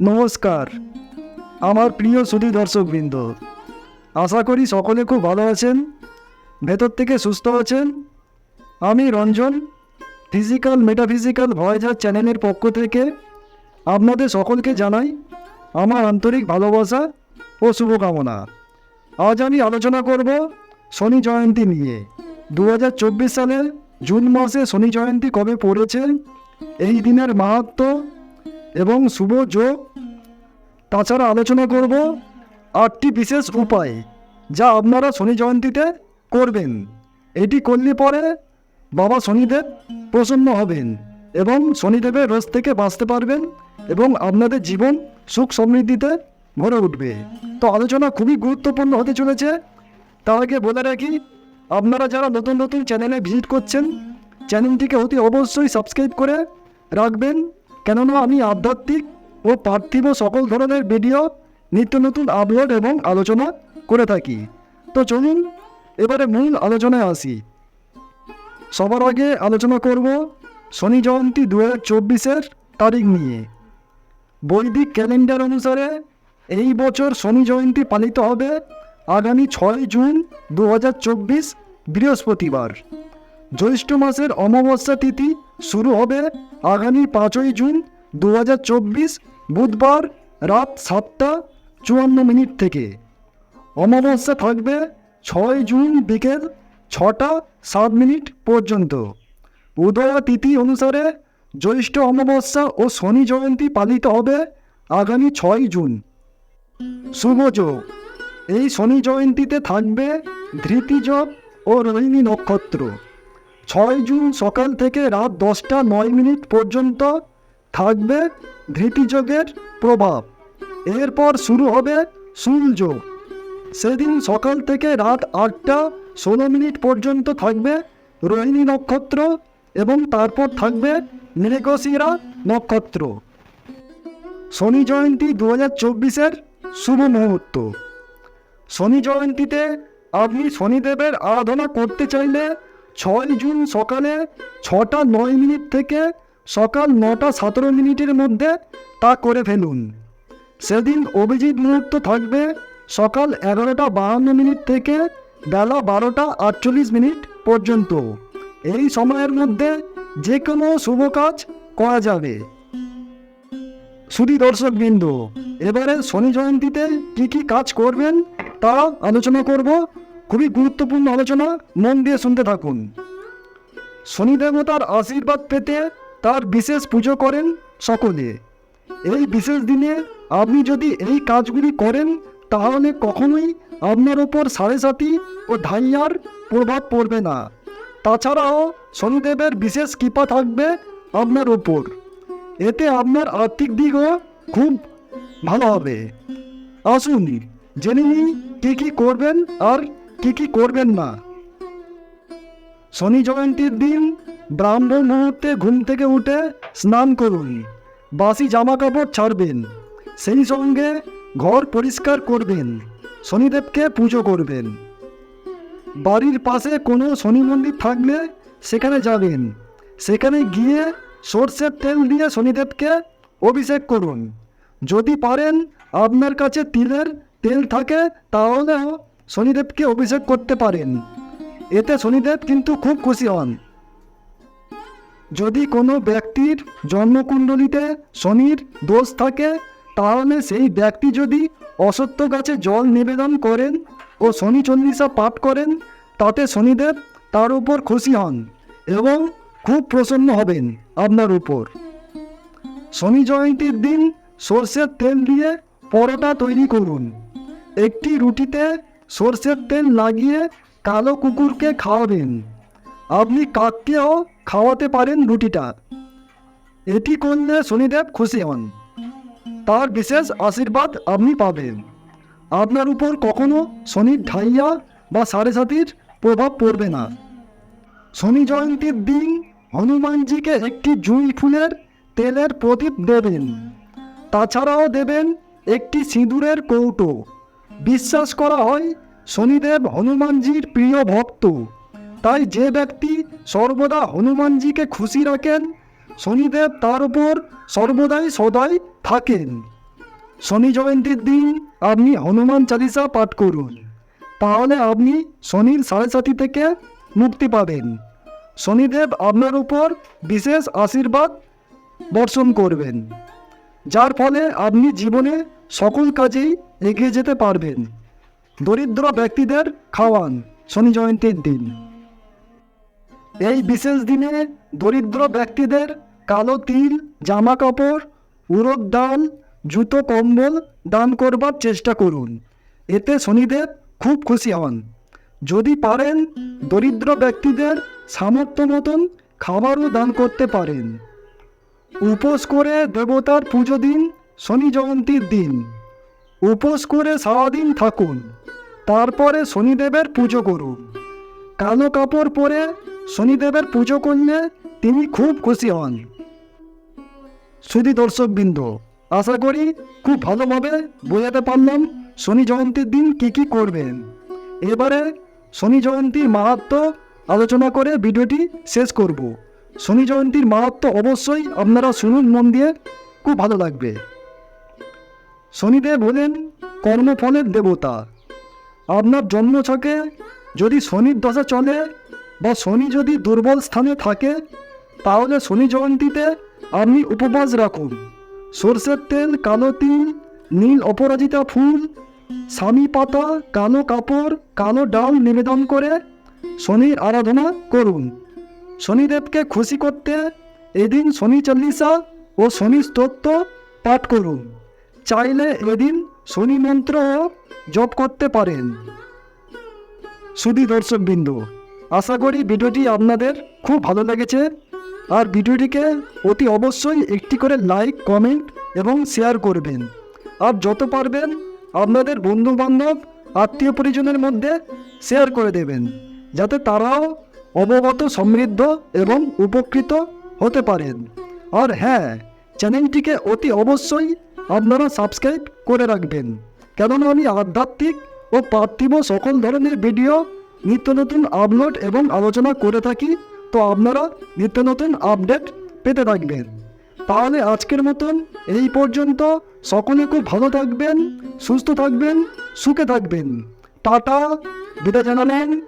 নমস্কার। আমার প্রিয় সুধী দর্শকবৃন্দ, আশা করি সকলে খুব ভালো আছেন, ভেতর থেকে সুস্থ আছেন। আমি রঞ্জন ফিজিক্যাল মেটাফিজিক্যাল ভয়েজার চ্যানেলের পক্ষ থেকে আপনাদের সকলকে জানাই আমার আন্তরিক ভালোবাসা ও শুভকামনা। আজ আমি আলোচনা করব শনি জয়ন্তী নিয়ে। দু হাজার চব্বিশ সালের জুন মাসে শনি জয়ন্তী কবে পড়েছে? এই দিনের মাহাত্ম্য এবং শুভ যোগ। তাছাড়া আলোচনা করব আটটি বিশেষ উপায় যা আপনারা শনি জয়ন্তীতে করবেন। এটি করলে পরে বাবা শনিদেব প্রসন্ন হবেন এবং শনিদেবের রোজ থেকে বাঁচতে পারবেন এবং আপনাদের জীবন সুখ সমৃদ্ধিতে ভরে উঠবে। তো আলোচনা খুবই গুরুত্বপূর্ণ হতে চলেছে। তার আগে বলে রাখি, আপনারা যারা নতুন নতুন চ্যানেলে ভিজিট করছেন চ্যানেলটিকে অতি অবশ্যই সাবস্ক্রাইব করে রাখবেন। কেননা আমি আধ্যাত্মিক ও পার্থিব সকল ধরনের ভিডিও, নিত্য নতুন আপলোড এবং আলোচনা করে থাকি। তো চলুন, এবারে মূল আলোচনায় আসি। সবার আগে আলোচনা করব শনি জয়ন্তী দু হাজার চব্বিশের তারিখ নিয়ে। বৈদিক ক্যালেন্ডার অনুসারে এই বছর শনি জয়ন্তী পালিত হবে আগামী ছয় জুন দু হাজার চব্বিশ বৃহস্পতিবার। জ্যৈষ্ঠ মাসের অমাবস্যা তিথি শুরু হবে আগামী পাঁচই জুন দু হাজার চব্বিশ বুধবার রাত সাতটা চুয়ান্ন মিনিট থেকে। অমাবস্যা থাকবে ছয় জুন বিকেল ছটা সাত মিনিট পর্যন্ত। উদয়া তিথি অনুসারে জ্যৈষ্ঠ অমাবস্যা ও শনি জয়ন্তী পালিত হবে আগামী ছয় জুন। শুভ যোগ। এই শনি জয়ন্তীতে থাকবে ধৃতিযোগ ও রোহিণী নক্ষত্র। ছয় জুন সকাল থেকে রাত দশটা নয় মিনিট পর্যন্ত থাকবে ধৃতিযোগের প্রভাব। এরপর শুরু হবে সূর্যযোগ সেদিন সকাল থেকে রাত আটটা ষোলো মিনিট পর্যন্ত থাকবে রোহিণী নক্ষত্র এবং তারপর থাকবে মৃগশিরা নক্ষত্র। শনি জয়ন্তী দু হাজার চব্বিশের শুভ মুহূর্ত। শনি জয়ন্তীতে আপনি শনিদেবের আরাধনা করতে চাইলে ছয় জুন সকালে ছটা নয় মিনিট থেকে সকাল নটা সতেরো মিনিটের মধ্যে তা করে ফেলুন। সেদিন অভিজিৎ মুহূর্ত থাকবে সকাল এগারোটা বাহান্ন মিনিট থেকে বেলা বারোটা আটচল্লিশ মিনিট পর্যন্ত। এই সময়ের মধ্যে যে কোনো শুভ কাজ করা যাবে। শুধু দর্শকবৃন্দ, এবারে শনি জয়ন্তীতে কি কি কাজ করবেন তা আলোচনা করব। খুবই গুরুত্বপূর্ণ আলোচনা। মন দিয়ে শুনতে থাকুন। শনি দেবতার আশীর্বাদ পেতে তার বিশেষ পুজো করেন সকলে। এই বিশেষ দিনে আপনি যদি এই কাজগুলি করেন, তাহলে কখনোই আপনার ওপর সাড়ে সাতি ও ধাইয়ার প্রভাব পড়বে না। তাছাড়াও শনিদেবের বিশেষ কৃপা থাকবে আপনার ওপর। এতে আপনার আর্থিক দিকও খুব ভালো হবে। আসুন, জেনে নিই কী কী করবেন আর কী কী করবেন না শনি জয়ন্তীর দিন ব্রাহ্ম মুহূর্তে ঘুম থেকে উঠে স্নান করুন, বাসি জামা কাপড় ছাড়বেন, সেই সঙ্গে ঘর পরিষ্কার করবেন, শনিদেবকে পুজো করবেন। বাড়ির পাশে কোনো শনি মন্দির থাকলে সেখানে যাবেন, সেখানে গিয়ে সর্ষের তেল দিয়ে শনিদেবকে অভিষেক করুন। যদি পারেন আপনার কাছে তিলের তেল থাকে তাহলেও শনিদেবকে অভিষেক করতে পারেন। এতে শনিদেব কিন্তু খুব খুশি হন। যদি কোনো ব্যক্তির জন্মকুণ্ডলিতে শনির দোষ থাকে, তাহলে সেই ব্যক্তি যদি অসত্য গাছে জল নিবেদন করেন ও শনি চল্লিশা পাঠ করেন, তাতে শনিদেব তার উপর খুশি হন এবং খুব প্রসন্ন হবেন আপনার উপর। শনি জয়ন্তীর দিন সর্ষের তেল দিয়ে পরোটা তৈরি করুন। একটি রুটিতে সর্ষের তেল লাগিয়ে কালো কুকুরকে খাওয়াবেন। আপনি কাককেও খাওয়াতে পারেন রুটিটা। এটি করলে শনিদেব খুশি হন। তার বিশেষ আশীর্বাদ আপনি পাবেন। আপনার উপর কখনো শনির ঢাইয়া বা সাড়ে সাতির প্রভাব পড়বে না। শনি জয়ন্তীর দিন হনুমানজিকে একটি জুঁই ফুলের তেলের প্রদীপ দেবেন। তাছাড়াও দেবেন একটি সিঁদুরের কৌটো। বিশ্বাস করা হয় শনিদেব হনুমানজির প্রিয় ভক্ত। তাই যে ব্যক্তি সর্বদা হনুমানজিকে খুশি রাখেন, শনিদেব তার উপর সর্বদাই সদাই থাকেন। শনি জয়ন্তীর দিন আপনি হনুমান চালিসা পাঠ করুন। তাহলে আপনি শনির সাড়ে সাথী থেকে মুক্তি পাবেন। শনিদেব আপনার উপর বিশেষ আশীর্বাদ বর্ষণ করবেন। যার ফলে আপনি জীবনে সকল কাজেই এগিয়ে যেতে পারবেন। দরিদ্র ব্যক্তিদের খাওয়ান শনি জয়ন্তীর দিন। এই বিশেষ দিনে দরিদ্র ব্যক্তিদের কালো তিল জামা কাপড় উড়দ ডাল জুতো, কম্বল দান করবার চেষ্টা করুন। এতে শনিদেব খুব খুশি হন। যদি পারেন, দরিদ্র ব্যক্তিদের সামর্থ্য মতন খাবারও দান করতে পারেন। উপোস করে দেবতার পুজো দিন শনি জয়ন্তীর দিন। উপোস করে সারাদিন থাকুন। তারপরে শনিদেবের পুজো করুন। কালো কাপড় পরে শনিদেবের পুজো করলে তিনি খুব খুশি হন। শুধু দর্শকবৃন্দ, আশা করি খুব ভালোভাবে বোঝাতে পারলাম শনি জয়ন্তীর দিন কি কি করবেন। এবারে শনি জয়ন্তীর মাহাত্ম আলোচনা করে ভিডিওটি শেষ করব। শনি জয়ন্তীর মাহাত্ম অবশ্যই আপনারা শুনুন, মন দিয়ে। খুব ভালো লাগবে। শনিদেব হলেন কর্মফলের দেবতা। আপনার জন্মছকে যদি শনির দশা চলে বা শনি যদি দুর্বল স্থানে থাকে, তাহলে শনি জয়ন্তীতে আপনি উপবাস রাখুন। সর্ষের তেল, কালো তিল, নীল অপরাজিতা ফুল, স্বামী পাতা, কালো কাপড়, কালো ডাল নিবেদন করে শনির আরাধনা করুন। শনিদেবকে খুশি করতে এদিন শনি চল্লিশা ও শনি স্তোত্র পাঠ করুন। চাইলে এদিন শনি মন্ত্র জপ করতে পারেন। সুধী দর্শকবৃন্দ, আশা করি ভিডিওটি আপনাদের খুব ভালো লেগেছে। আর ভিডিওটিকে অতি অবশ্যই একটি করে লাইক, কমেন্ট এবং শেয়ার করবেন। আর যত পারবেন আপনাদের বন্ধু বান্ধব আত্মীয় পরিজনের মধ্যে শেয়ার করে দেবেন, যাতে তারাও অবগত, সমৃদ্ধ এবং উপকৃত হতে পারেন। আর হ্যাঁ চ্যানেলটিকে অতি অবশ্যই আপনারা সাবস্ক্রাইব করে রাখবেন। কেননা আমি আধ্যাত্মিক ও পার্থিব সকল ধরনের ভিডিও, নিত্য নতুন আপলোড এবং আলোচনা করে থাকি, তো আপনারা নিত্য নতুন আপডেট পেতে থাকবেন। তাহলে আজকের মতন এই পর্যন্ত। সকলে খুব ভালো থাকবেন, সুস্থ থাকবেন, সুখে থাকবেন। টাটা, বিদায় জানালেন.